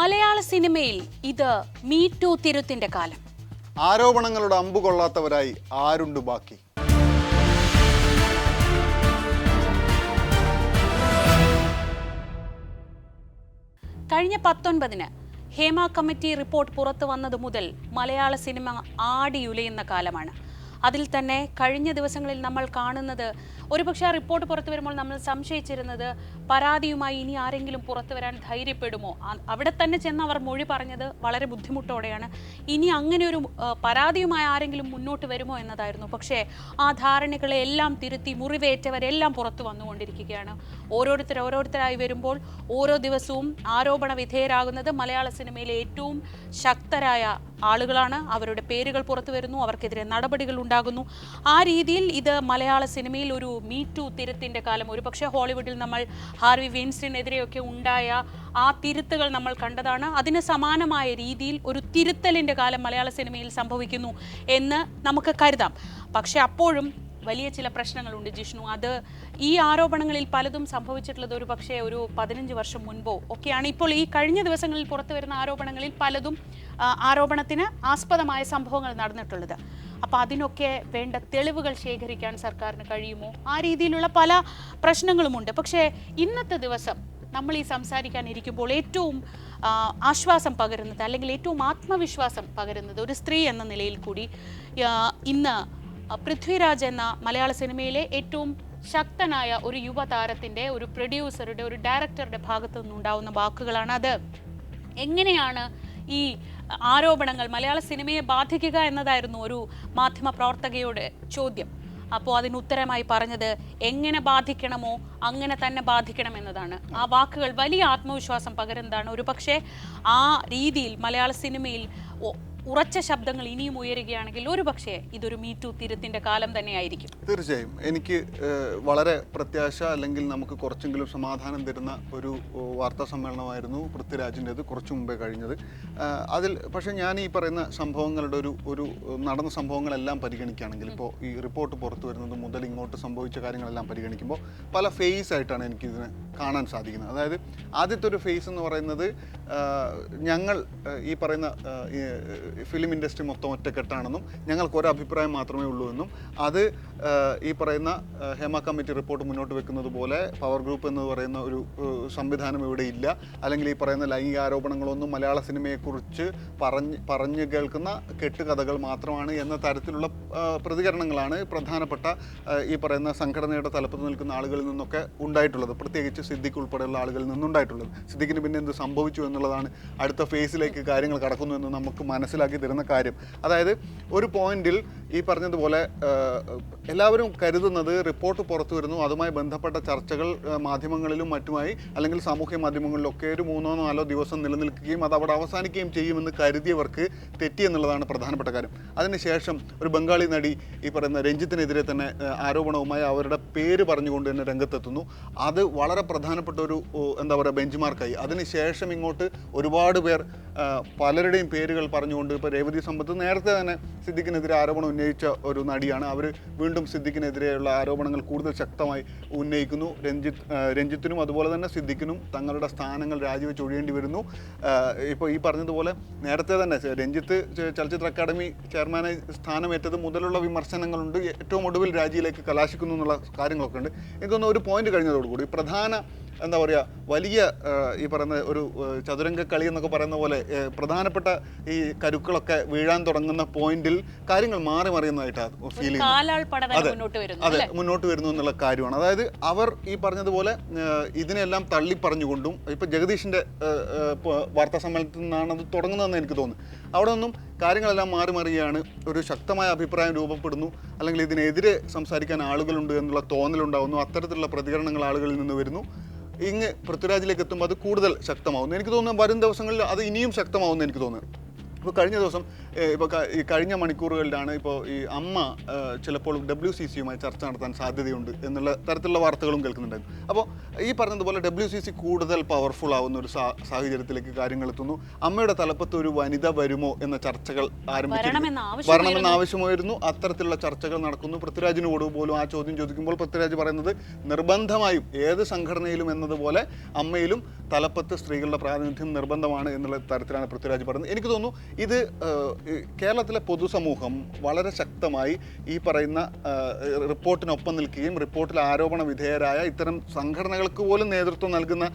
മലയാള സിനിമയിൽ ഇത് മീറ്റു തിരുത്തിന്റെ കാലം. ആരോപണങ്ങളുടെ അമ്പ് കൊള്ളാത്തവരായി ആരുണ്ട് ബാക്കി? കഴിഞ്ഞ പത്തൊൻപതിന് ഹേമ കമ്മിറ്റി റിപ്പോർട്ട് പുറത്തു വന്നത് മുതൽ മലയാള സിനിമ ആടിയുലയുന്ന കാലമാണ്. അതിൽ തന്നെ കഴിഞ്ഞ ദിവസങ്ങളിൽ നമ്മൾ കാണുന്നത് ഒരുപക്ഷെ ആ റിപ്പോർട്ട് പുറത്തു വരുമ്പോൾ നമ്മൾ സംശയിച്ചിരുന്നത് പരാതിയുമായി ഇനി ആരെങ്കിലും പുറത്തു വരാൻ ധൈര്യപ്പെടുമോ? അവിടെ തന്നെ ചെന്ന് അവർ മൊഴി പറഞ്ഞത് വളരെ ബുദ്ധിമുട്ടോടെയാണ്. ഇനി അങ്ങനെ ഒരു പരാതിയുമായി ആരെങ്കിലും മുന്നോട്ട് വരുമോ എന്നതായിരുന്നു. പക്ഷേ ആ ധാരണകളെ എല്ലാം തിരുത്തി മുറിവേറ്റവരെല്ലാം പുറത്തു വന്നുകൊണ്ടിരിക്കുകയാണ്. ഓരോരുത്തർ ഓരോരുത്തരായി വരുമ്പോൾ ഓരോ ദിവസവും ആരോപണ വിധേയരാകുന്നത് മലയാള സിനിമയിലെ ഏറ്റവും ശക്തരായ ആളുകളാണ്. അവരുടെ പേരുകൾ പുറത്തു വരുന്നു. അവർക്കെതിരെ നടപടികൾ ഉണ്ടാകുന്നു. ആ രീതിയിൽ ഇത് മലയാള സിനിമയിൽ ഒരു മീ ടു തിരുത്തിന്റെ കാലം. ഒരുപക്ഷെ ഹോളിവുഡിൽ നമ്മൾ ഹാർവി വീൻസ്റ്റിനെതിരെയൊക്കെ ഉണ്ടായ ആ തിരുത്തുകൾ നമ്മൾ കണ്ടതാണ്. അതിന് സമാനമായ രീതിയിൽ ഒരു തിരുത്തലിന്റെ കാലം മലയാള സിനിമയിൽ സംഭവിക്കുന്നു എന്ന് നമുക്ക് കരുതാം. പക്ഷെ അപ്പോഴും വലിയ ചില പ്രശ്നങ്ങളുണ്ട് ജിഷ്ണു. അത് ഈ ആരോപണങ്ങളിൽ പലതും സംഭവിച്ചിട്ടുള്ളത് ഒരു പക്ഷേ ഒരു പതിനഞ്ച് വർഷം മുൻപോ ഒക്കെയാണ്. ഇപ്പോൾ ഈ കഴിഞ്ഞ ദിവസങ്ങളിൽ പുറത്തു വരുന്ന ആരോപണങ്ങളിൽ പലതും ആരോപണത്തിന് ആസ്പദമായ സംഭവങ്ങൾ നടന്നിട്ടുള്ളത്. അപ്പോൾ അതിനൊക്കെ വേണ്ട തെളിവുകൾ ശേഖരിക്കാൻ സർക്കാരിന് കഴിയുമോ? ആ രീതിയിലുള്ള പല പ്രശ്നങ്ങളുമുണ്ട്. പക്ഷേ ഇന്നത്തെ ദിവസം നമ്മൾ ഈ സംസാരിക്കാൻ ഇരിക്കുമ്പോൾ ഏറ്റവും ആശ്വാസം പകരുന്നത് അല്ലെങ്കിൽ ഏറ്റവും ആത്മവിശ്വാസം പകരുന്നത് ഒരു സ്ത്രീ എന്ന നിലയിൽ കൂടി ഇന്ന് പൃഥ്വിരാജ് എന്ന മലയാള സിനിമയിലെ ഏറ്റവും ശക്തനായ ഒരു യുവതാരത്തിന്റെ ഒരു പ്രൊഡ്യൂസറുടെ ഒരു ഡയറക്ടറുടെ ഭാഗത്തു നിന്നുണ്ടാവുന്ന വാക്കുകളാണ് അത് എങ്ങനെയാണ് ഈ ആരോപണങ്ങൾ മലയാള സിനിമയെ ബാധിക്കുക എന്നതായിരുന്നു ഒരു മാധ്യമ പ്രവർത്തകയുടെ ചോദ്യം. അപ്പോൾ അതിന് ഉത്തരമായി പറഞ്ഞത് എങ്ങനെ ബാധിക്കണമോ അങ്ങനെ തന്നെ ബാധിക്കണം എന്നതാണ്. ആ വാക്കുകൾ വലിയ ആത്മവിശ്വാസം പകരുന്നതാണ്. ഒരു പക്ഷേ ആ രീതിയിൽ മലയാള സിനിമയിൽ ഉറച്ച ശബ്ദങ്ങൾ ഇനിയും ഉയരുകയാണെങ്കിൽ ഒരു പക്ഷേ ഇതൊരു മീറ്റു തീരത്തിന്റെ കാലം തന്നെയായിരിക്കും. തീർച്ചയായും. എനിക്ക് വളരെ പ്രത്യാശ അല്ലെങ്കിൽ നമുക്ക് കുറച്ചെങ്കിലും സമാധാനം തരുന്ന ഒരു വാർത്താ സമ്മേളനമായിരുന്നു പൃഥ്വിരാജിന്റെത് കുറച്ചു മുമ്പേ കഴിഞ്ഞത്. അതിൽ പക്ഷേ ഞാൻ ഈ പറയുന്ന സംഭവങ്ങളുടെ ഒരു ഒരു നടന്ന സംഭവങ്ങളെല്ലാം പരിഗണിക്കുകയാണെങ്കിൽ ഇപ്പോൾ ഈ റിപ്പോർട്ട് പുറത്തു വരുന്നത് മുതൽ ഇങ്ങോട്ട് സംഭവിച്ച കാര്യങ്ങളെല്ലാം പരിഗണിക്കുമ്പോൾ പല ഫേസ് ആയിട്ടാണ് എനിക്കിതിനെ കാണാൻ സാധിക്കുന്നത്. അതായത് ആദ്യത്തെ ഒരു ഫേസ് എന്ന് പറയുന്നത് ഞങ്ങൾ ഈ പറയുന്ന ഫിലിം ഇൻഡസ്ട്രി മൊത്തം ഒറ്റക്കെട്ടാണെന്നും ഞങ്ങൾക്ക് ഒരു മാത്രമേ ഉള്ളൂ എന്നും അത് ഈ പറയുന്ന ഹേമ കമ്മിറ്റി റിപ്പോർട്ട് മുന്നോട്ട് വെക്കുന്നത് പോലെ പവർ ഗ്രൂപ്പ് എന്ന് പറയുന്ന ഒരു സംവിധാനം ഇവിടെ ഇല്ല. അല്ലെങ്കിൽ ഈ പറയുന്ന ലൈംഗിക ആരോപണങ്ങളൊന്നും മലയാള സിനിമയെക്കുറിച്ച് പറഞ്ഞ് പറഞ്ഞു കേൾക്കുന്ന കെട്ടുകഥകൾ മാത്രമാണ് എന്ന തരത്തിലുള്ള പ്രതികരണങ്ങളാണ് പ്രധാനപ്പെട്ട ഈ പറയുന്ന സംഘടനയുടെ തലപ്പത്ത് നിൽക്കുന്ന ആളുകളിൽ നിന്നൊക്കെ ഉണ്ടായിട്ടുള്ളത്. പ്രത്യേകിച്ച് സിദ്ദിഖ് ഉൾപ്പെടെയുള്ള ആളുകളിൽ നിന്നുണ്ടായിട്ടുള്ളത്. സിദ്ദിഖിന് പിന്നെ എന്ത് സംഭവിച്ചു എന്നുള്ളതാണ് അടുത്ത ഫേസിലേക്ക് കാര്യങ്ങൾ കടക്കുന്നു എന്ന് നമുക്ക് മനസ്സിലാക്കി തരുന്ന കാര്യം. അതായത് ഒരു പോയിന്റിൽ ഈ പറഞ്ഞതുപോലെ എല്ലാവരും കരുതുന്നത് റിപ്പോർട്ട് പുറത്തു വരുന്നു. അതുമായി ബന്ധപ്പെട്ട ചർച്ചകൾ മാധ്യമങ്ങളിലും മറ്റുമായി അല്ലെങ്കിൽ സാമൂഹ്യ മാധ്യമങ്ങളിലൊക്കെ ഒരു മൂന്നോ നാലോ ദിവസം നിലനിൽക്കുകയും അത് അവിടെ അവസാനിക്കുകയും ചെയ്യുമെന്ന് കരുതിയവർക്ക് തെറ്റി എന്നുള്ളതാണ് പ്രധാനപ്പെട്ട കാര്യം. അതിനുശേഷം ഒരു ബംഗാളി നടി ഈ പറയുന്ന രഞ്ജിത്തിനെതിരെ തന്നെ ആരോപണവുമായി അവരുടെ പേര് പറഞ്ഞുകൊണ്ട് തന്നെ രംഗത്തെത്തുന്നു. അത് വളരെ പ്രധാനപ്പെട്ട ഒരു എന്താ പറയുക ബെഞ്ച് മാർക്കായി. അതിനുശേഷം ഇങ്ങോട്ട് ഒരുപാട് പേർ പലരുടെയും പേരുകൾ പറഞ്ഞുകൊണ്ട് ഇപ്പോൾ രേവതി സമ്പത്ത് നേരത്തെ തന്നെ സിദ്ദിഖിനെതിരെ ആരോപണം ഉന്നയിച്ച ഒരു നടിയാണ്. അവർ വീണ്ടും സിദ്ദിഖിനെതിരെയുള്ള ആരോപണങ്ങൾ കൂടുതൽ ശക്തമായി ഉന്നയിക്കുന്നു. രഞ്ജിത്ത് രഞ്ജിത്തിനും അതുപോലെ തന്നെ സിദ്ദിഖിനും തങ്ങളുടെ സ്ഥാനങ്ങൾ രാജിവെച്ച് ഒഴിയേണ്ടി വരുന്നു. ഇപ്പോൾ ഈ പറഞ്ഞതുപോലെ നേരത്തെ തന്നെ രഞ്ജിത്ത് ചലച്ചിത്ര അക്കാദമി ചെയർമാനായി സ്ഥാനമേറ്റത് മുതലുള്ള വിമർശനങ്ങളുണ്ട്. ഏറ്റവും ഒടുവിൽ രാജിയിലേക്ക് കലാശിക്കുന്നു എന്നുള്ള കാര്യങ്ങളൊക്കെ ഉണ്ട്. എനിക്കൊന്ന് ഒരു പോയിന്റ് കഴിഞ്ഞതോടുകൂടി. പ്രധാന എന്താ പറയുക വലിയ ഈ പറയുന്ന ഒരു ചതുരംഗ കളി എന്നൊക്കെ പറയുന്ന പോലെ പ്രധാനപ്പെട്ട ഈ കരുക്കളൊക്കെ വീഴാൻ തുടങ്ങുന്ന പോയിന്റിൽ കാര്യങ്ങൾ മാറി മറിയുന്നതായിട്ടാണ് ഫീൽ ചെയ്യുന്നത്. അതെ. മുന്നോട്ട് വരുന്നു അതെ മുന്നോട്ട് വരുന്നു എന്നുള്ള കാര്യമാണ്. അതായത് അവർ ഈ പറഞ്ഞതുപോലെ ഇതിനെല്ലാം തള്ളി പറഞ്ഞുകൊണ്ടും ഇപ്പൊ ജഗദീഷിന്റെ വാർത്താ സമ്മേളനത്തിൽ നിന്നാണ് അത് തുടങ്ങുന്നതെന്ന് എനിക്ക് തോന്നുന്നു. അവിടെ നിന്നും കാര്യങ്ങളെല്ലാം മാറി മാറിയാണ് ഒരു ശക്തമായ അഭിപ്രായം രൂപപ്പെടുന്നു അല്ലെങ്കിൽ ഇതിനെതിരെ സംസാരിക്കാൻ ആളുകളുണ്ട് എന്നുള്ള തോന്നലുണ്ടാവുന്നു അത്തരത്തിലുള്ള പ്രതികരണങ്ങൾ ആളുകളിൽ നിന്ന് വരുന്നു. ഇങ്ങ് പൃഥ്വിരാജിലേക്ക് എത്തുമ്പോൾ അത് കൂടുതൽ ശക്തമാവുന്നു. എനിക്ക് തോന്നുന്നു വരും ദിവസങ്ങളിൽ അത് ഇനിയും ശക്തമാവുന്നു എനിക്ക് തോന്നുന്നു. ഇപ്പോൾ കഴിഞ്ഞ ദിവസം ഇപ്പോൾ ഈ കഴിഞ്ഞ മണിക്കൂറുകളിലാണ് ഇപ്പോൾ ഈ അമ്മ ചിലപ്പോൾ ഡബ്ല്യു സി സിയുമായി ചർച്ച നടത്താൻ സാധ്യതയുണ്ട് എന്നുള്ള തരത്തിലുള്ള വാർത്തകളും കേൾക്കുന്നുണ്ടായിരുന്നു. അപ്പോൾ ഈ പറഞ്ഞതുപോലെ ഡബ്ല്യു സി സി കൂടുതൽ പവർഫുൾ ആവുന്ന ഒരു സാ- സാഹചര്യത്തിലേക്ക് കാര്യങ്ങൾ എത്തുന്നു. അമ്മയുടെ തലപ്പത്ത് ഒരു വനിത വരുമോ എന്ന ചർച്ചകൾ ആവശ്യം വരണമെന്ന് ആവശ്യമായിരുന്നു. അത്തരത്തിലുള്ള ചർച്ചകൾ നടക്കുന്നു. പൃഥ്വിരാജിനോട് പോലും ആ ചോദ്യം ചോദിക്കുമ്പോൾ പൃഥ്വിരാജ് പറയുന്നത് നിർബന്ധമായും ഏത് സംഘടനയിലും എന്നതുപോലെ അമ്മയിലും തലപ്പത്ത് സ്ത്രീകളുടെ പ്രാതിനിധ്യം നിർബന്ധമാണ് എന്നുള്ള തരത്തിലാണ് പൃഥ്വിരാജ് പറയുന്നത്. എനിക്ക് തോന്നുന്നു ഇത് കേരളത്തിലെ പൊതുസമൂഹം വളരെ ശക്തമായി ഈ പറയുന്ന റിപ്പോർട്ടിനൊപ്പം നിൽക്കുകയും റിപ്പോർട്ടിൽ ആരോപണ വിധേയരായ ഇത്തരം സംഘടനകൾക്ക് പോലും നേതൃത്വം നൽകുന്ന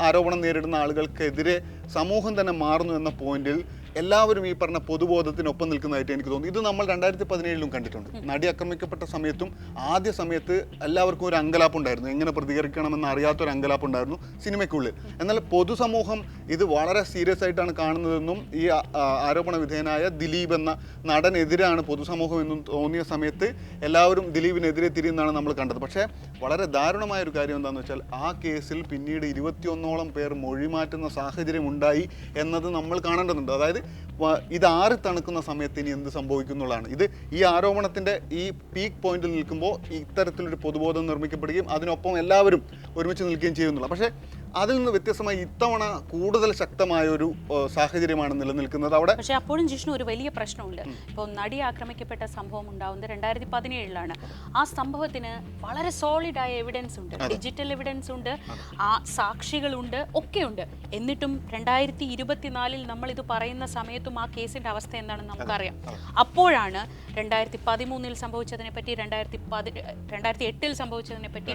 ആരോപണം നേരിടുന്ന ആളുകൾക്കെതിരെ സമൂഹം തന്നെ മാറുന്നു എന്ന പോയിന്റിൽ എല്ലാവരും ഈ പറഞ്ഞ പൊതുബോധത്തിനൊപ്പം നിൽക്കുന്നതായിട്ട് എനിക്ക് തോന്നുന്നു. ഇത് നമ്മൾ രണ്ടായിരത്തി പതിനേഴിലും കണ്ടിട്ടുണ്ട് നടി ആക്രമിക്കപ്പെട്ട സമയത്തും ആദ്യ സമയത്ത് എല്ലാവർക്കും ഒരു അങ്കലാപ്പ് ഉണ്ടായിരുന്നു എങ്ങനെ പ്രതികരിക്കണമെന്ന് അറിയാത്തൊരു അങ്കലാപ്പുണ്ടായിരുന്നു സിനിമയ്ക്കുള്ളിൽ. എന്നാൽ പൊതുസമൂഹം ഇത് വളരെ സീരിയസ് ആയിട്ടാണ് കാണുന്നതെന്നും ഈ ആരോപണ വിധേയനായ ദിലീപ് എന്ന നടനെതിരാണ് പൊതുസമൂഹം എന്നും തോന്നിയ സമയത്ത് എല്ലാവരും ദിലീപിനെതിരെ തിരിയുന്നതാണ് നമ്മൾ കണ്ടത്. പക്ഷേ വളരെ ദാരുണമായ ഒരു കാര്യം എന്താണെന്ന് വെച്ചാൽ ആ കേസിൽ പിന്നീട് ഇരുപത്തിയൊന്നോളം പേർ മൊഴി മാറ്റുന്ന സാഹചര്യം ഉണ്ടായി എന്നത് നമ്മൾ കാണേണ്ടതുണ്ട്. അതായത് ഇത് ആറി തണുക്കുന്ന സമയത്ത് ഇനി എന്ത് സംഭവിക്കും എന്നുള്ളതാണ്. ഇത് ഈ ആരോപണത്തിന്റെ ഈ പീക്ക് പോയിന്റിൽ നിൽക്കുമ്പോൾ ഇത്തരത്തിലൊരു പൊതുബോധം നിർമ്മിക്കപ്പെടുകയും അതിനൊപ്പം എല്ലാവരും ഒരുമിച്ച് നിൽക്കുകയും ചെയ്യുന്നുള്ളൂ പക്ഷേ അതിൽ നിന്ന് വ്യത്യസ്തമായി ഇത്തവണ കൂടുതൽ ശക്തമായ ഒരു സാഹചര്യമാണ് നിലനിൽക്കുന്നത്. അവിടെ പക്ഷേ അപ്പോഴും ജിഷ്ണു ഒരു വലിയ പ്രശ്നമുണ്ട്. ഇപ്പോൾ നടി ആക്രമിക്കപ്പെട്ട സംഭവം ഉണ്ടാവുന്നത് രണ്ടായിരത്തി പതിനേഴിലാണ് ആ സംഭവത്തിന് വളരെ സോളിഡ് ആയ എവിഡൻസ് ഉണ്ട് ഡിജിറ്റൽ എവിഡൻസ് ഉണ്ട്. ആ സാക്ഷികളുണ്ട്. ഒക്കെയുണ്ട്. എന്നിട്ടും രണ്ടായിരത്തി ഇരുപത്തിനാലിൽ നമ്മൾ ഇത് പറയുന്ന സമയത്തും ആ കേസിന്റെ അവസ്ഥ എന്താണെന്ന് നമുക്കറിയാം. അപ്പോഴാണ് രണ്ടായിരത്തി പതിമൂന്നിൽ സംഭവിച്ചതിനെ പറ്റി രണ്ടായിരത്തി പതി രണ്ടായിരത്തി എട്ടിൽ സംഭവിച്ചതിനെ പറ്റി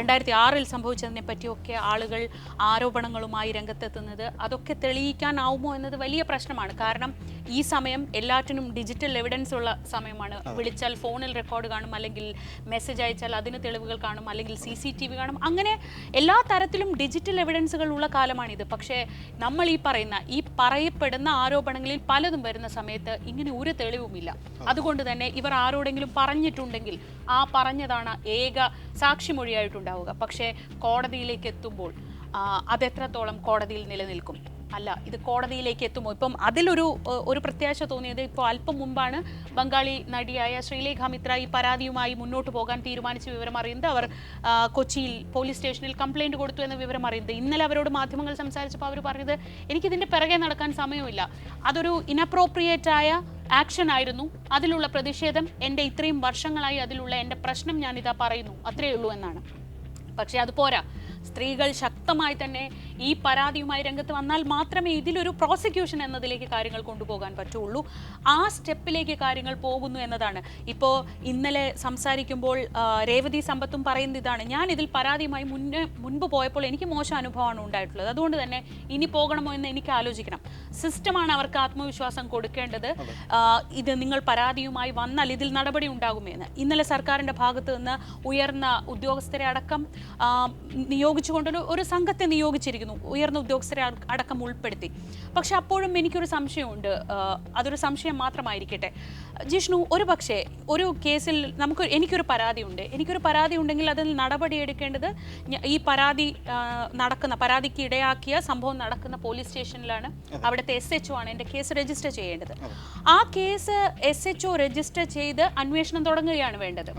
രണ്ടായിരത്തി ആറിൽ സംഭവിച്ചതിനെ പറ്റി സംഭവിച്ചതിനെ പറ്റിയൊക്കെ ആളുകൾ ആരോപണങ്ങളുമായി രംഗത്തെത്തുന്നത് അതൊക്കെ തെളിയിക്കാനാവുമോ എന്നത് വലിയ പ്രശ്നമാണ്. കാരണം ഈ സമയം എല്ലാറ്റിനും ഡിജിറ്റൽ എവിഡൻസ് ഉള്ള സമയമാണ്. വിളിച്ചാൽ ഫോണിൽ റെക്കോർഡ് കാണും അല്ലെങ്കിൽ മെസ്സേജ് അയച്ചാൽ അതിന് തെളിവുകൾ കാണും അല്ലെങ്കിൽ സി സി ടി വി കാണും. അങ്ങനെ എല്ലാ തരത്തിലും ഡിജിറ്റൽ എവിഡൻസുകൾ ഉള്ള കാലമാണിത്. പക്ഷേ നമ്മൾ ഈ പറയുന്ന ഈ പറയപ്പെടുന്ന ആരോപണങ്ങളിൽ പലതും വരുന്ന സമയത്ത് ഇങ്ങനെ ഒരു തെളിവുമില്ല. അതുകൊണ്ട് തന്നെ ഇവർ ആരോടെങ്കിലും പറഞ്ഞിട്ടുണ്ടെങ്കിൽ ആ പറഞ്ഞതാണ് ഏക സാക്ഷിമൊഴിയായിട്ടുണ്ടാവുക. പക്ഷേ കോടതിയിലേക്ക് എത്തുമ്പോൾ അതെത്രത്തോളം കോടതിയിൽ നിലനിൽക്കും? അല്ല ഇത് കോടതിയിലേക്ക് എത്തുമോ ഇപ്പം അതിലൊരു ഒരു പ്രത്യാശ തോന്നിയത് ഇപ്പോൾ അല്പം മുമ്പാണ്. ബംഗാളി നടിയായ ശ്രീലേഖ മിത്ര ഈ പരാതിയുമായി മുന്നോട്ട് പോകാൻ തീരുമാനിച്ച വിവരം അറിയുന്നത് അവർ കൊച്ചിയിൽ പോലീസ് സ്റ്റേഷനിൽ കംപ്ലൈന്റ് കൊടുത്തു എന്ന വിവരം അറിയുന്നത്. ഇന്നലെ അവരോട് മാധ്യമങ്ങൾ സംസാരിച്ചപ്പോൾ അവർ പറഞ്ഞത് എനിക്കിതിന്റെ പിറകെ നടക്കാൻ സമയമില്ല. അതൊരു ഇനപ്രോപ്രിയേറ്റായ ആക്ഷൻ ആയിരുന്നു അതിലുള്ള പ്രതിഷേധം എന്റെ ഇത്രയും വർഷങ്ങളായി അതിലുള്ള എന്റെ പ്രശ്നം ഞാനിതാ പറയുന്നു. അത്രയേ ഉള്ളൂ എന്നാണ്. പക്ഷേ അത് പോരാ. സ്ത്രീകൾ ശക്തമായി തന്നെ ഈ പരാതിയുമായി രംഗത്ത് വന്നാൽ മാത്രമേ ഇതിലൊരു പ്രോസിക്യൂഷൻ എന്നതിലേക്ക് കാര്യങ്ങൾ കൊണ്ടുപോകാൻ പറ്റുള്ളൂ. ആ സ്റ്റെപ്പിലേക്ക് കാര്യങ്ങൾ പോകുന്നു എന്നതാണ്. ഇപ്പോൾ ഇന്നലെ സംസാരിക്കുമ്പോൾ രേവതി സമ്പത്തും പറയുന്നത് ഇതാണ്. ഞാൻ ഇതിൽ പരാതിയുമായി മുന്നേ മുൻപ് പോയപ്പോൾ എനിക്ക് മോശം അനുഭവമാണ് ഉണ്ടായിട്ടുള്ളത്. അതുകൊണ്ട് തന്നെ ഇനി പോകണമോ എന്ന് എനിക്ക് ആലോചിക്കണം. സിസ്റ്റമാണ് അവർക്ക് ആത്മവിശ്വാസം കൊടുക്കേണ്ടത്. ഇത് നിങ്ങൾ പരാതിയുമായി വന്നാൽ ഇതിൽ നടപടി ഉണ്ടാകുമെന്ന്. ഇന്നലെ സർക്കാരിന്റെ ഭാഗത്ത് നിന്ന് ഉയർന്ന ഉദ്യോഗസ്ഥരെ അടക്കം നിയോഗിച്ചുകൊണ്ടൊരു ഒരു സംഘത്തെ നിയോഗിച്ചിരിക്കുന്നു. ഉയർന്ന ഉദ്യോഗസ്ഥരെ അടക്കം ഉൾപ്പെടുത്തി. പക്ഷെ അപ്പോഴും എനിക്കൊരു സംശയമുണ്ട്. അതൊരു സംശയം മാത്രമായിരിക്കട്ടെ. ജിഷ്ണു ഒരു പക്ഷേ ഒരു കേസിൽ നമുക്ക് എനിക്കൊരു പരാതിയുണ്ട്. എനിക്കൊരു പരാതി ഉണ്ടെങ്കിൽ അതിൽ നടപടി എടുക്കേണ്ടത് ഈ പരാതി നടക്കുന്ന പരാതിക്ക് ഇടയാക്കിയ സംഭവം നടക്കുന്ന പോലീസ് സ്റ്റേഷനിലാണ്. അവിടുത്തെ എസ് എച്ച് ആണ് എന്റെ കേസ് രജിസ്റ്റർ ചെയ്യേണ്ടത്. ആ കേസ് എസ് എച്ച് രജിസ്റ്റർ ചെയ്ത് അന്വേഷണം തുടങ്ങുകയാണ് വേണ്ടത്.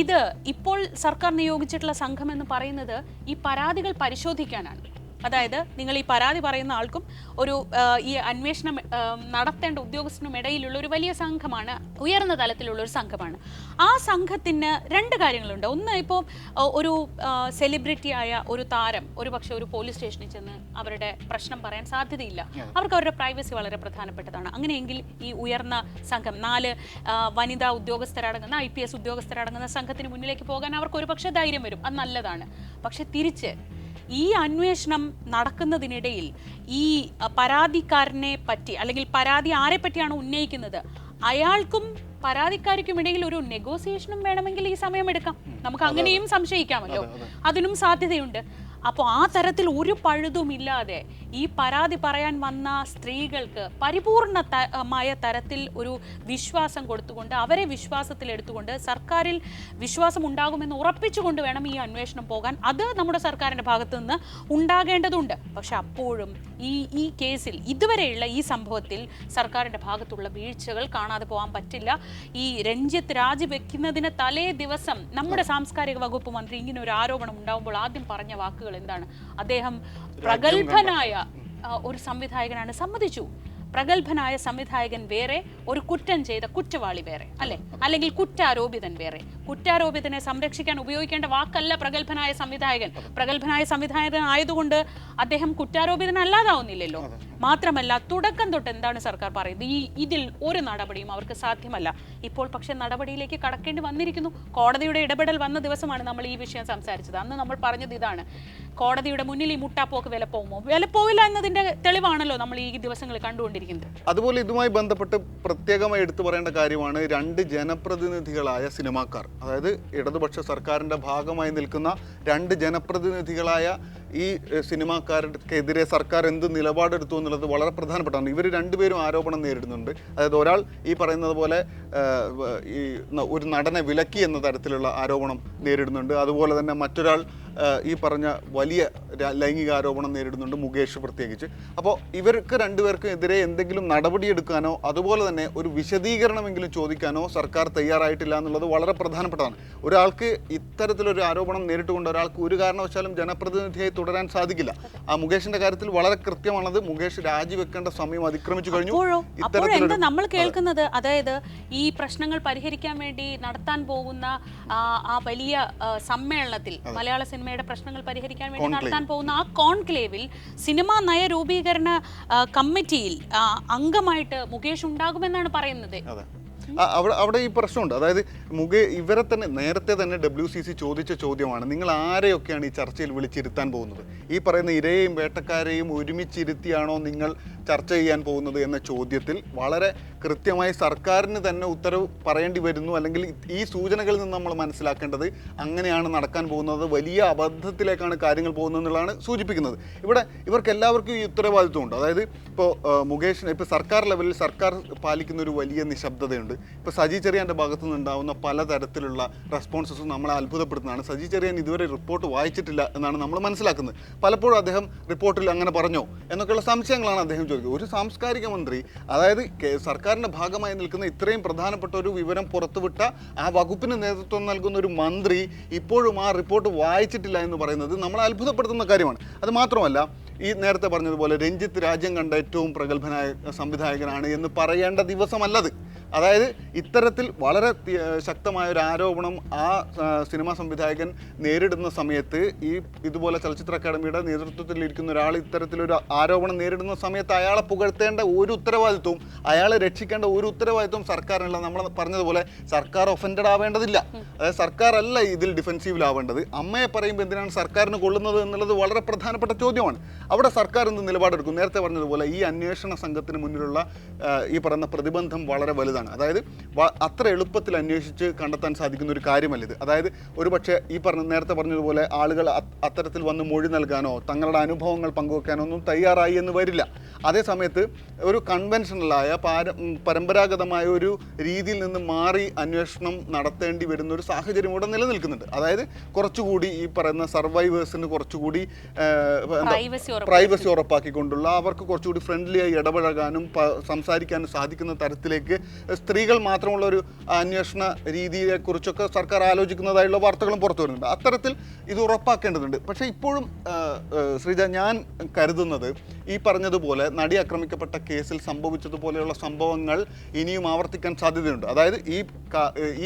ഇത് ഇപ്പോൾ സർക്കാർ നിയോഗിച്ചിട്ടുള്ള സംഘം എന്ന് പറയുന്നത് ഈ പരാതികൾ പരിശോധിക്കാനാണ്. അതായത് നിങ്ങൾ ഈ പരാതി പറയുന്ന ആൾക്കും ഒരു ഈ അന്വേഷണം നടത്തേണ്ട ഉദ്യോഗസ്ഥനും ഇടയിലുള്ള ഒരു വലിയ സംഘമാണ് ഉയർന്ന തലത്തിലുള്ള ഒരു സംഘമാണ്. ആ സംഘത്തിന് രണ്ട് കാര്യങ്ങളുണ്ട്. ഒന്ന് ഇപ്പോൾ ഒരു സെലിബ്രിറ്റി ആയ ഒരു താരം ഒരു പക്ഷേ ഒരു പോലീസ് സ്റ്റേഷനിൽ ചെന്ന് അവരുടെ പ്രശ്നം പറയാൻ സാധ്യതയില്ല. അവർക്ക് അവരുടെ പ്രൈവസി വളരെ പ്രധാനപ്പെട്ടതാണ്. അങ്ങനെയെങ്കിൽ ഈ ഉയർന്ന സംഘം നാല് വനിതാ ഉദ്യോഗസ്ഥരടങ്ങുന്ന ഐ പി എസ് ഉദ്യോഗസ്ഥരടങ്ങുന്ന സംഘത്തിന് മുന്നിലേക്ക് പോകാൻ അവർക്ക് ഒരു പക്ഷേ ധൈര്യം വരും. അത് നല്ലതാണ്. പക്ഷെ തിരിച്ച് ഈ അന്വേഷണം നടക്കുന്നതിനിടയിൽ ഈ പരാതിക്കാരനെ പറ്റി അല്ലെങ്കിൽ പരാതി ആരെ പറ്റിയാണ് ഉന്നയിക്കുന്നത്? അയാൾക്കും പരാതിക്കാർക്കും ഇടയിൽ ഒരു നെഗോസിയേഷനും വേണമെങ്കിൽ ഈ സമയം എടുക്കാം. നമുക്ക് അങ്ങനെയും സംശയിക്കാമല്ലോ. അതിനും സാധ്യതയുണ്ട്. അപ്പോൾ ആ തരത്തിൽ ഒരു പഴുതുമില്ലാതെ ഈ പരാതി പറയാൻ വന്ന സ്ത്രീകൾക്ക് പരിപൂർണമായ തരത്തിൽ ഒരു വിശ്വാസം കൊടുത്തുകൊണ്ട് അവരെ വിശ്വാസത്തിൽ എടുത്തുകൊണ്ട് സർക്കാരിൽ വിശ്വാസം ഉണ്ടാകുമെന്ന് ഉറപ്പിച്ചുകൊണ്ട് വേണം ഈ അന്വേഷണം പോകാൻ. അത് നമ്മുടെ സർക്കാരിന്റെ ഭാഗത്തു നിന്ന് ഉണ്ടാകേണ്ടതുണ്ട്. പക്ഷെ അപ്പോഴും ഈ ഈ കേസിൽ ഇതുവരെയുള്ള ഈ സംഭവത്തിൽ സർക്കാരിന്റെ ഭാഗത്തുള്ള വീഴ്ചകൾ കാണാതെ പോകാൻ പറ്റില്ല. ഈ രഞ്ജിത്ത് രാജിവെക്കുന്നതിന് തലേ ദിവസം നമ്മുടെ സാംസ്കാരിക വകുപ്പ് മന്ത്രി ഇങ്ങനെ ഒരു ആരോപണം ഉണ്ടാകുമ്പോൾ ആദ്യം പറഞ്ഞ വാക്കുകൾ എന്താണ്? അദ്ദേഹം പ്രഗത്ഭനായ ഒരു സംവിധായകനാണ്. സമ്മതിച്ചു. പ്രഗത്ഭനായ സംവിധായകൻ വേറെ ഒരു കുറ്റം ചെയ്ത കുറ്റവാളി വേറെ അല്ലെ? അല്ലെങ്കിൽ കുറ്റാരോപിതൻ വേറെ. കുറ്റാരോപിതനെ സംരക്ഷിക്കാൻ ഉപയോഗിക്കേണ്ട വാക്കല്ല പ്രഗത്ഭനായ സംവിധായകൻ. പ്രഗത്ഭനായ സംവിധായകൻ ആയതുകൊണ്ട് അദ്ദേഹം കുറ്റാരോപിതൻ കുറ്റാരോപിതനല്ലാതാവുന്നില്ലല്ലോ. മാത്രമല്ല തുടക്കം തൊട്ട് എന്താണ് സർക്കാർ പറയുന്നത്? ഈ ഇതിൽ ഒരു നടപടിയും അവർക്ക് സാധ്യമല്ല. ഇപ്പോൾ പക്ഷേ നടപടിയിലേക്ക് കടക്കേണ്ടി വന്നിരിക്കുന്നു. കോടതിയുടെ ഇടപെടൽ വന്ന ദിവസമാണ് നമ്മൾ ഈ വിഷയം സംസാരിച്ചത്. അന്ന് നമ്മൾ പറഞ്ഞത് ഇതാണ്. കോടതിയുടെ മുന്നിൽ ഈ മുട്ടാപ്പോക്ക് വില പോകുമോ വില പോവില്ല എന്നതിന്റെ തെളിവാണല്ലോ നമ്മൾ ഈ ദിവസങ്ങളിൽ കണ്ടുകൊണ്ടിരിക്കുന്നത്. അതുപോലെ ഇതുമായി ബന്ധപ്പെട്ട് പ്രത്യേകമായി എടുത്തു പറയേണ്ട കാര്യമാണ് രണ്ട് ജനപ്രതിനിധികളായ സിനിമാക്കാർ. അതായത് ഇടതുപക്ഷ സർക്കാരിന്റെ ഭാഗമായി നിൽക്കുന്ന രണ്ട് ജനപ്രതിനിധികളായ ഈ സിനിമാക്കാർക്കെതിരെ സർക്കാർ എന്ത് നിലപാടെടുത്തു എന്നുള്ളത് വളരെ പ്രധാനപ്പെട്ടാണ് ഇവർ രണ്ടുപേരും ആരോപണം നേരിടുന്നുണ്ട്. അതായത് ഒരാൾ ഈ പറയുന്നത് പോലെ ഈ ഒരു നടനെ വിലക്കി എന്ന തരത്തിലുള്ള ആരോപണം നേരിടുന്നുണ്ട്. അതുപോലെ തന്നെ മറ്റൊരാൾ ഈ പറഞ്ഞ വലിയ ലൈംഗിക ആരോപണം നേരിടുന്നുണ്ട് മുകേഷ് പ്രത്യേകിച്ച്. അപ്പോൾ ഇവർക്ക് രണ്ടുപേർക്കും എതിരെ എന്തെങ്കിലും നടപടിയെടുക്കാനോ അതുപോലെ തന്നെ ഒരു വിശദീകരണമെങ്കിലും ചോദിക്കാനോ സർക്കാർ തയ്യാറായിട്ടില്ല എന്നുള്ളത് വളരെ പ്രധാനപ്പെട്ടതാണ്. ഒരാൾക്ക് ഇത്തരത്തിലൊരു ആരോപണം നേരിട്ടുകൊണ്ട് ഒരാൾക്ക് ഒരു കാരണവശാലും ജനപ്രതിനിധിയായി തുടരാൻ സാധിക്കില്ല. ആ മുകേഷിന്റെ കാര്യത്തിൽ വളരെ കൃത്യമാണത്. മുകേഷ് രാജിവെക്കേണ്ട സമയം അതിക്രമിച്ചു കഴിഞ്ഞു. ഇത്തരത്തിലുള്ള നമ്മൾ കേൾക്കുന്നത്? അതായത് ഈ പ്രശ്നങ്ങൾ പരിഹരിക്കാൻ വേണ്ടി നടത്താൻ പോകുന്ന ആ, വലിയ സമ്മേളനത്തിൽ മലയാള സിനിമയുടെ പ്രശ്നങ്ങൾ പരിഹരിക്കാൻ വേണ്ടി നടത്താൻ പോകുന്ന ആ കോൺക്ലേവിൽ സിനിമാ നയ രൂപീകരണ കമ്മിറ്റിയിൽ അംഗമായിട്ട് മുകേഷ് ഉണ്ടാകുമെന്നാണ് പറയുന്നത്. അവിടെ അവിടെ ഈ പ്രശ്നമുണ്ട്. അതായത് മുകേ ഇവരെ തന്നെ നേരത്തെ തന്നെ ഡബ്ല്യു സി സി ചോദിച്ച ചോദ്യമാണ്. നിങ്ങൾ ആരെയൊക്കെയാണ് ഈ ചർച്ചയിൽ വിളിച്ചിരുത്താൻ പോകുന്നത്? ഈ പറയുന്ന ഇരയെയും വേട്ടക്കാരെയും ഒരുമിച്ചിരുത്തിയാണോ നിങ്ങൾ ചർച്ച ചെയ്യാൻ പോകുന്നത് എന്ന ചോദ്യത്തിൽ വളരെ കൃത്യമായി സർക്കാരിന് തന്നെ ഉത്തരവ് പറയേണ്ടി വരുന്നു അല്ലെങ്കിൽ ഈ സൂചനകളിൽ നിന്ന് നമ്മൾ മനസ്സിലാക്കേണ്ടത് അങ്ങനെയാണ് നടക്കാൻ പോകുന്നത് വലിയ അബദ്ധത്തിലേക്കാണ് കാര്യങ്ങൾ പോകുന്നത് എന്നുള്ളതാണ് സൂചിപ്പിക്കുന്നത്. ഇവിടെ ഇവർക്ക് എല്ലാവർക്കും ഈ ഉത്തരവാദിത്വമുണ്ട് അതായത് ഇപ്പോൾ മുകേഷിന് ഇപ്പോൾ സർക്കാർ ലെവലിൽ സർക്കാർ പാലിക്കുന്ന ഒരു വലിയ നിശബ്ദതയുണ്ട്. ഇപ്പോൾ സജി ചെറിയാന്റെ ഭാഗത്തു നിന്നുണ്ടാവുന്ന പലതരത്തിലുള്ള റെസ്പോൺസസും നമ്മളെ അത്ഭുതപ്പെടുത്തുന്നതാണ്. സജി ചെറിയാൻ ഇതുവരെ റിപ്പോർട്ട് വായിച്ചിട്ടില്ല എന്നാണ് നമ്മൾ മനസ്സിലാക്കുന്നത്. പലപ്പോഴും അദ്ദേഹം റിപ്പോർട്ടിൽ അങ്ങനെ പറഞ്ഞോ എന്നൊക്കെയുള്ള സംശയങ്ങളാണ് അദ്ദേഹം ചോദിക്കുന്നത് ഒരു സാംസ്കാരിക മന്ത്രി അതായത് സർക്കാരിന്റെ ഭാഗമായി നിൽക്കുന്ന ഇത്രയും പ്രധാനപ്പെട്ട ഒരു വിവരം പുറത്തുവിട്ട ആ വകുപ്പിന് നേതൃത്വം നൽകുന്ന ഒരു മന്ത്രി ഇപ്പോഴും ആ റിപ്പോർട്ട് വായിച്ചിട്ടില്ല എന്ന് പറയുന്നത് നമ്മളെ അത്ഭുതപ്പെടുത്തുന്ന കാര്യമാണ്. അത് മാത്രമല്ല ഈ നേരത്തെ പറഞ്ഞതുപോലെ രഞ്ജിത്ത് രാജ്യം കണ്ട ഏറ്റവും പ്രഗത്ഭനായ സംവിധായകനാണ് എന്ന് പറയേണ്ട ദിവസമല്ലത്. അതായത് ഇത്തരത്തിൽ വളരെ ശക്തമായ ഒരു ആരോപണം ആ സിനിമാ സംവിധായകൻ നേരിടുന്ന സമയത്ത് ഈ ഇതുപോലെ ചലച്ചിത്ര അക്കാദമിയുടെ നേതൃത്വത്തിൽ ഇരിക്കുന്ന ഒരാൾ ഇത്തരത്തിലൊരു ആരോപണം നേരിടുന്ന സമയത്ത് അയാളെ പുകഴ്ത്തേണ്ട ഒരു ഉത്തരവാദിത്വവും അയാളെ രക്ഷിക്കേണ്ട ഒരു ഉത്തരവാദിത്വം സർക്കാരിനുള്ള നമ്മൾ പറഞ്ഞതുപോലെ സർക്കാർ ഒഫൻഡഡ് ആവേണ്ടതില്ല. അതായത് സർക്കാർ അല്ല ഇതിൽ ഡിഫെൻസീവിലാവേണ്ടത് അമ്മയെ പറയുമ്പോൾ എന്തിനാണ് സർക്കാരിന് കൊള്ളുന്നത് എന്നുള്ളത് വളരെ പ്രധാനപ്പെട്ട ചോദ്യമാണ്. അവിടെ സർക്കാർ എന്ത് നിലപാടെടുക്കും? നേരത്തെ പറഞ്ഞതുപോലെ ഈ അന്വേഷണ സംഘത്തിന് മുന്നിലുള്ള ഈ പറയുന്ന പ്രതിബന്ധം വളരെ വലുതാണ്. അതായത് അത്ര എളുപ്പത്തിൽ അന്വേഷിച്ച് കണ്ടെത്താൻ സാധിക്കുന്ന ഒരു കാര്യമല്ല ഇത്. അതായത് ഒരു പക്ഷേ ഈ പറഞ്ഞ നേരത്തെ പറഞ്ഞതുപോലെ ആളുകൾ അത്തരത്തിൽ വന്ന് മൊഴി നൽകാനോ തങ്ങളുടെ അനുഭവങ്ങൾ പങ്കുവെക്കാനോ ഒന്നും തയ്യാറായി എന്ന് വരില്ല. അതേ സമയത്ത് ഒരു കൺവെൻഷനലായ പാര പരമ്പരാഗതമായ ഒരു രീതിയിൽ നിന്ന് മാറി അന്വേഷണം നടത്തേണ്ടി വരുന്ന ഒരു സാഹചര്യം ഇവിടെ നിലനിൽക്കുന്നുണ്ട്. അതായത് കുറച്ചുകൂടി ഈ പറയുന്ന സർവൈവേഴ്സിന് കുറച്ചുകൂടി പ്രൈവസി ഉറപ്പാക്കിക്കൊണ്ടുള്ള അവർക്ക് കുറച്ചുകൂടി ഫ്രണ്ട്ലിയായി ഇടപഴകാനും സംസാരിക്കാനും സാധിക്കുന്ന തരത്തിലേക്ക് സ്ത്രീകൾ മാത്രമുള്ള ഒരു അന്വേഷണ രീതിയെക്കുറിച്ചൊക്കെ സർക്കാർ ആലോചിക്കുന്നതായുള്ള വാർത്തകളും പുറത്തു വരുന്നുണ്ട്. അത്തരത്തിൽ ഇത് ഉറപ്പാക്കേണ്ടതുണ്ട്. പക്ഷേ ഇപ്പോഴും ശ്രീജ ഞാൻ കരുതുന്നത് ഈ പറഞ്ഞതുപോലെ നടി ആക്രമിക്കപ്പെട്ട കേസിൽ സംഭവിച്ചതുപോലെയുള്ള സംഭവങ്ങൾ ഇനിയും ആവർത്തിക്കാൻ സാധ്യതയുണ്ട്. അതായത് ഈ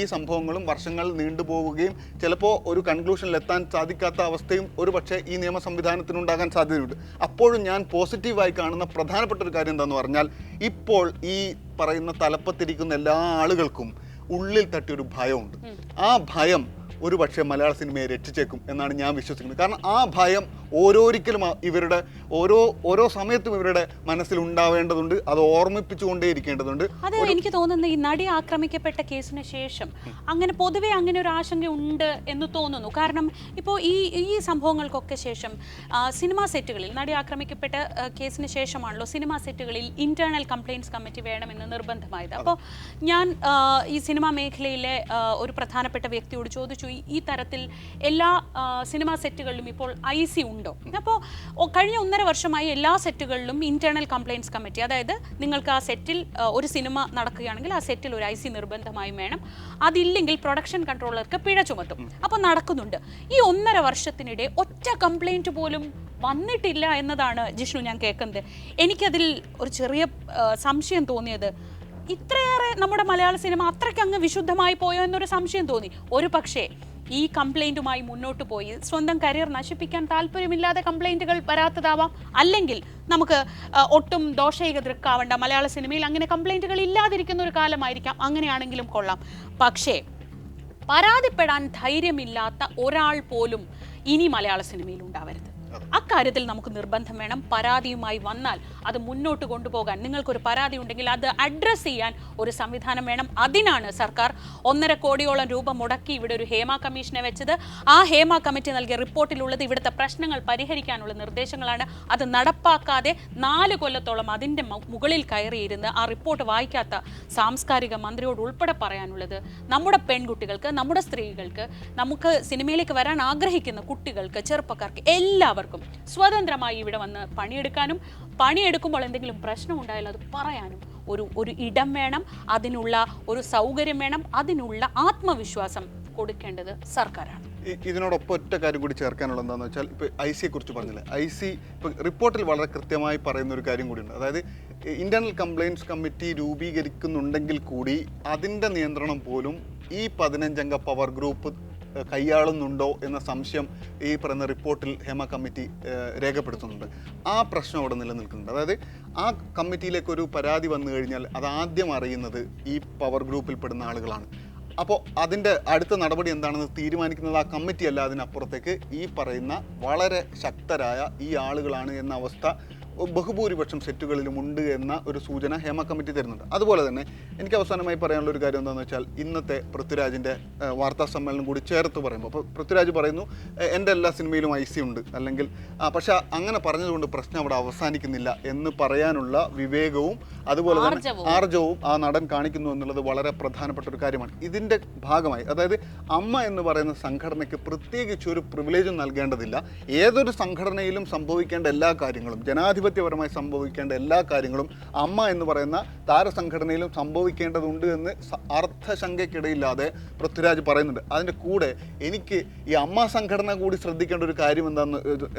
ഈ സംഭവങ്ങളും വർഷങ്ങൾ നീണ്ടുപോവുകയും ചിലപ്പോൾ ഒരു കൺക്ലൂഷനിൽ എത്താൻ സാധിക്കാത്ത അവസ്ഥയും ഒരു പക്ഷേ ഈ നിയമ സംവിധാനത്തിനുണ്ടാകാൻ സാധ്യതയുണ്ട്. അപ്പോഴും ഞാൻ പോസിറ്റീവായി കാണുന്ന പ്രധാനപ്പെട്ട ഒരു കാര്യം എന്താണെന്ന് പറഞ്ഞാൽ ഇപ്പോൾ ഈ പറയുന്ന തലപ്പത്തിരിക്കുന്ന എല്ലാ ആളുകൾക്കും ഉള്ളിൽ തട്ടിയൊരു ഭയമുണ്ട്. ആ ഭയം ഒരു പക്ഷേ മലയാള സിനിമയെ രക്ഷിച്ചേക്കും എന്നാണ് ഞാൻ വിശ്വസിക്കുന്നത്. കാരണം ആ ഭയം ഓരോരിക്കലും ഇവരുടെ ഓരോ ഓരോ സമയത്തും ഇവരുടെ മനസ്സിൽ ഉണ്ടാവേണ്ടതുണ്ട് അത് ഓർമ്മിപ്പിച്ചുകൊണ്ടേ ഇരിക്കേണ്ടതുണ്ട് അത് എനിക്ക് തോന്നുന്നത് ഈ നടി ആക്രമിക്കപ്പെട്ട കേസിന് ശേഷം അങ്ങനെ പൊതുവെ അങ്ങനെ ഒരു ആശങ്ക ഉണ്ട് എന്ന് തോന്നുന്നു. കാരണം ഇപ്പോൾ ഈ ഈ സംഭവങ്ങൾക്കൊക്കെ ശേഷം സിനിമാ സെറ്റുകളിൽ നടി ആക്രമിക്കപ്പെട്ട കേസിന് ശേഷമാണല്ലോ സിനിമാ സെറ്റുകളിൽ ഇന്റേണൽ കംപ്ലയിൻസ് കമ്മിറ്റി വേണമെന്ന് നിർബന്ധമായത്. അപ്പോൾ ഞാൻ ഈ സിനിമാ മേഖലയിലെ ഒരു പ്രധാനപ്പെട്ട വ്യക്തിയോട് ചോദിച്ചു ഈ- ഈ തരത്തിൽ എല്ലാ സിനിമാ സെറ്റുകളിലും ഇപ്പോൾ ഐ സി ഉണ്ടോ? അപ്പോൾ കഴിഞ്ഞ ഒന്നര വർഷമായി എല്ലാ സെറ്റുകളിലും ഇന്റേണൽ കംപ്ലയിൻസ് കമ്മിറ്റി അതായത് നിങ്ങൾക്ക് ആ സെറ്റിൽ ഒരു സിനിമ നടക്കുകയാണെങ്കിൽ ആ സെറ്റിൽ ഒരു ഐ സി നിർബന്ധമായും വേണം. അതില്ലെങ്കിൽ പ്രൊഡക്ഷൻ കൺട്രോളർക്ക് പിഴ ചുമത്തും. അപ്പോൾ നടക്കുന്നുണ്ട്. ഈ ഒന്നര വർഷത്തിനിടെ ഒറ്റ കംപ്ലൈന്റ് പോലും വന്നിട്ടില്ല എന്നതാണ് ജിഷ്ണു ഞാൻ കേൾക്കുന്നത്. എനിക്കതിൽ ഒരു ചെറിയ സംശയം തോന്നിയത്. ഇത്രയേറെ നമ്മുടെ മലയാള സിനിമ അത്രയ്ക്ക് അങ്ങ് വിശുദ്ധമായി പോയോ എന്നൊരു സംശയം തോന്നി. ഒരു പക്ഷേ ഈ കംപ്ലൈന്റുമായി മുന്നോട്ട് പോയി. സ്വന്തം കരിയർ നശിപ്പിക്കാൻ താല്പര്യമില്ലാതെ കംപ്ലൈന്റുകൾ വരാത്തതാവാം. അല്ലെങ്കിൽ നമുക്ക് ഒട്ടും ദോഷൈക ദൃക്കാവേണ്ട മലയാള സിനിമയിൽ അങ്ങനെ കംപ്ലൈന്റുകൾ ഇല്ലാതിരിക്കുന്ന ഒരു കാലമായിരിക്കാം. അങ്ങനെയാണെങ്കിലും കൊള്ളാം. പക്ഷേ പരാതിപ്പെടാൻ ധൈര്യമില്ലാത്ത ഒരാൾ പോലും ഇനി മലയാള സിനിമയിൽ ഉണ്ടാവരുത്. അക്കാര്യത്തിൽ നമുക്ക് നിർബന്ധം വേണം. പരാതിയുമായി വന്നാൽ അത് മുന്നോട്ട് കൊണ്ടുപോകാൻ. നിങ്ങൾക്കൊരു പരാതി ഉണ്ടെങ്കിൽ അത് അഡ്രസ്സ് ചെയ്യാൻ ഒരു സംവിധാനം വേണം. അതിനാണ് സർക്കാർ ഒന്നര കോടിയോളം രൂപ മുടക്കി ഇവിടെ ഒരു ഹേമ കമ്മീഷനെ വെച്ചത്. ആ ഹേമ കമ്മിറ്റി നൽകിയ റിപ്പോർട്ടിലുള്ളത് ഇവിടുത്തെ പ്രശ്നങ്ങൾ പരിഹരിക്കാനുള്ള നിർദ്ദേശങ്ങളാണ്. അത് നടപ്പാക്കാതെ നാല് കൊല്ലത്തോളം അതിന്റെ മുകളിൽ കയറിയിരുന്ന് ആ റിപ്പോർട്ട് വായിക്കാത്ത സാംസ്കാരിക മന്ത്രിയോട് ഉൾപ്പെടെ പറയാനുള്ളത് നമ്മുടെ പെൺകുട്ടികൾക്ക് നമ്മുടെ സ്ത്രീകൾക്ക് നമുക്ക് സിനിമയിലേക്ക് വരാൻ ആഗ്രഹിക്കുന്ന കുട്ടികൾക്ക് ചെറുപ്പക്കാർക്ക് എല്ലാവർക്കും സ്വതന്ത്രമായി ഇവിടെ വന്ന് പണിയെടുക്കാനും പണിയെടുക്കുമ്പോൾ എന്തെങ്കിലും പ്രശ്നം ഉണ്ടായാലും അത് പറയാനും ഒരു ഒരു ഇടം വേണം അതിനുള്ള ഒരു സൗകര്യം വേണം അതിനുള്ള ആത്മവിശ്വാസം കൊടുക്കേണ്ടത് സർക്കാരാണ്. ഇതിനോടൊപ്പം ഒറ്റ കാര്യം കൂടി ചേർക്കാനുള്ള എന്താണെന്ന് വെച്ചാൽ ഇപ്പോൾ ഐ സിയെ കുറിച്ച് പറഞ്ഞില്ല? ഐ സി ഇപ്പോൾ റിപ്പോർട്ടിൽ വളരെ കൃത്യമായി പറയുന്ന ഒരു കാര്യം കൂടിയുണ്ട്. അതായത് ഇന്റേണൽ കംപ്ലയിൻസ് കമ്മിറ്റി രൂപീകരിക്കുന്നുണ്ടെങ്കിൽ കൂടി അതിന്റെ നിയന്ത്രണം പോലും ഈ പതിനഞ്ചംഗ പവർ ഗ്രൂപ്പ് കൈയാളുന്നുണ്ടോ എന്ന സംശയം ഈ പറയുന്ന റിപ്പോർട്ടിൽ ഹേമ കമ്മിറ്റി രേഖപ്പെടുത്തുന്നുണ്ട്. ആ പ്രശ്നം അവിടെ നിലനിൽക്കുന്നുണ്ട്. അതായത് ആ കമ്മിറ്റിയിലേക്ക് ഒരു പരാതി വന്നു കഴിഞ്ഞാൽ അത് ആദ്യം അറിയുന്നത് ഈ പവർ ഗ്രൂപ്പിൽ പെടുന്ന ആളുകളാണ്. അപ്പോൾ അതിന്റെ അടുത്ത നടപടി എന്താണെന്ന് തീരുമാനിക്കുന്നത് ആ കമ്മിറ്റി അല്ല അതിനപ്പുറത്തേക്ക് ഈ പറയുന്ന വളരെ ശക്തരായ ഈ ആളുകളാണ് എന്ന അവസ്ഥ ബഹുഭൂരിപക്ഷം സെറ്റുകളിലും ഉണ്ട് എന്ന ഒരു സൂചന ഹേമ കമ്മിറ്റി തരുന്നുണ്ട്. അതുപോലെ തന്നെ എനിക്ക് അവസാനമായി പറയാനുള്ള ഒരു കാര്യം എന്താണെന്ന് വെച്ചാൽ ഇന്നത്തെ പൃഥ്വിരാജിന്റെ വാർത്താ സമ്മേളനം കൂടി ചേർത്ത് പറയുമ്പോൾ അപ്പോൾ പൃഥ്വിരാജ് പറയുന്നു എന്റെ എല്ലാ സിനിമയിലും ഐ സി ഉണ്ട്. അല്ലെങ്കിൽ പക്ഷെ അങ്ങനെ പറഞ്ഞതുകൊണ്ട് പ്രശ്നം അവിടെ അവസാനിക്കുന്നില്ല എന്ന് പറയാനുള്ള വിവേകവും അതുപോലെ തന്നെ. ആർജവും. ആ നടൻ കാണിക്കുന്നു എന്നുള്ളത് വളരെ പ്രധാനപ്പെട്ട ഒരു കാര്യമാണ്. ഇതിന്റെ ഭാഗമായി അതായത് അമ്മ എന്ന് പറയുന്ന സംഘടനയ്ക്ക് പ്രത്യേകിച്ച് ഒരു പ്രിവിലേജും നൽകേണ്ടതില്ല. ഏതൊരു സംഘടനയിലും സംഭവിക്കേണ്ട എല്ലാ കാര്യങ്ങളും ജനാധിപത്യപരമായി സംഭവിക്കേണ്ട എല്ലാ കാര്യങ്ങളും അമ്മ എന്ന് പറയുന്ന താരസംഘടനയിലും സംഭവിക്കേണ്ടതുണ്ട് എന്ന് അർത്ഥശങ്കയ്ക്കിടയില്ലാതെ പൃഥ്വിരാജ് പറയുന്നുണ്ട്. അതിന്റെ കൂടെ എനിക്ക് ഈ അമ്മ സംഘടന കൂടി ശ്രദ്ധിക്കേണ്ട ഒരു കാര്യം എന്താന്ന്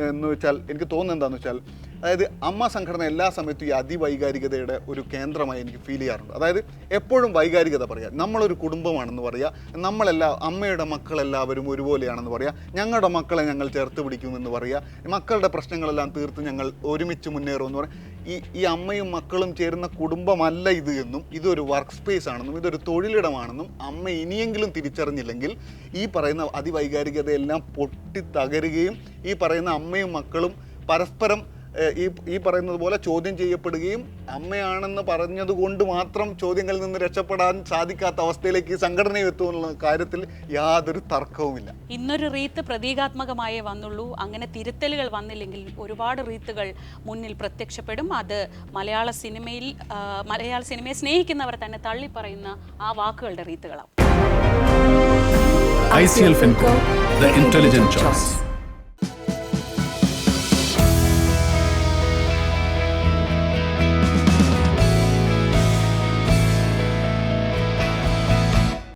എന്ന് വെച്ചാൽ എനിക്ക് തോന്നുന്നത് എന്താണെന്ന് വെച്ചാൽ അതായത് അമ്മ സംഘടന എല്ലാ സമയത്തും ഈ അതിവൈകാരികതയുടെ ഒരു കേന്ദ്രമായി എനിക്ക് ഫീൽ ചെയ്യാറുണ്ട്. അതായത് എപ്പോഴും വൈകാരികത പറയുക നമ്മളൊരു കുടുംബമാണെന്ന് പറയുക നമ്മളെല്ലാ അമ്മയുടെ മക്കളെല്ലാവരും ഒരുപോലെയാണെന്ന് പറയുക ഞങ്ങളുടെ മക്കളെ ഞങ്ങൾ ചേർത്ത് പിടിക്കുമെന്ന് പറയുക മക്കളുടെ പ്രശ്നങ്ങളെല്ലാം തീർത്ത് ഞങ്ങൾ ഒരുമിച്ച് മുന്നേറുമെന്ന് പറയാം. ഈ ഈ അമ്മയും മക്കളും ചേരുന്ന കുടുംബമല്ല ഇത് എന്നും ഇതൊരു വർക്ക് സ്പേസ് ആണെന്നും ഇതൊരു തൊഴിലിടമാണെന്നും അമ്മ ഇനിയെങ്കിലും തിരിച്ചറിഞ്ഞില്ലെങ്കിൽ ഈ പറയുന്ന അതിവൈകാരികതയെല്ലാം പൊട്ടി തകരുകയും ഈ പറയുന്ന അമ്മയും മക്കളും പരസ്പരം ഈ ഈ പറയുന്നത് പോലെ ചോദ്യം ചെയ്യപ്പെടുകയും അമ്മയാണെന്ന് പറഞ്ഞത് കൊണ്ട് മാത്രം ചോദ്യങ്ങളിൽ നിന്ന് രക്ഷപ്പെടാൻ സാധിക്കാത്ത അവസ്ഥയിലേക്ക് ഈ സംഘടനയും എത്തുമെന്നുള്ള കാര്യത്തിൽ യാതൊരു തർക്കവുമില്ല. ഇന്നൊരു റീത്ത് പ്രതീകാത്മകമായേ വന്നുള്ളൂ. അങ്ങനെ തിരുത്തലുകൾ വന്നില്ലെങ്കിൽ ഒരുപാട് റീത്തുകൾ മുന്നിൽ പ്രത്യക്ഷപ്പെടും. അത് മലയാള സിനിമയിൽ മലയാള സിനിമയെ സ്നേഹിക്കുന്നവർ തന്നെ തള്ളി പറയുന്ന ആ വാക്കുകളുടെ റീത്തുകളാവും. ICL FinCo, the intelligent choice.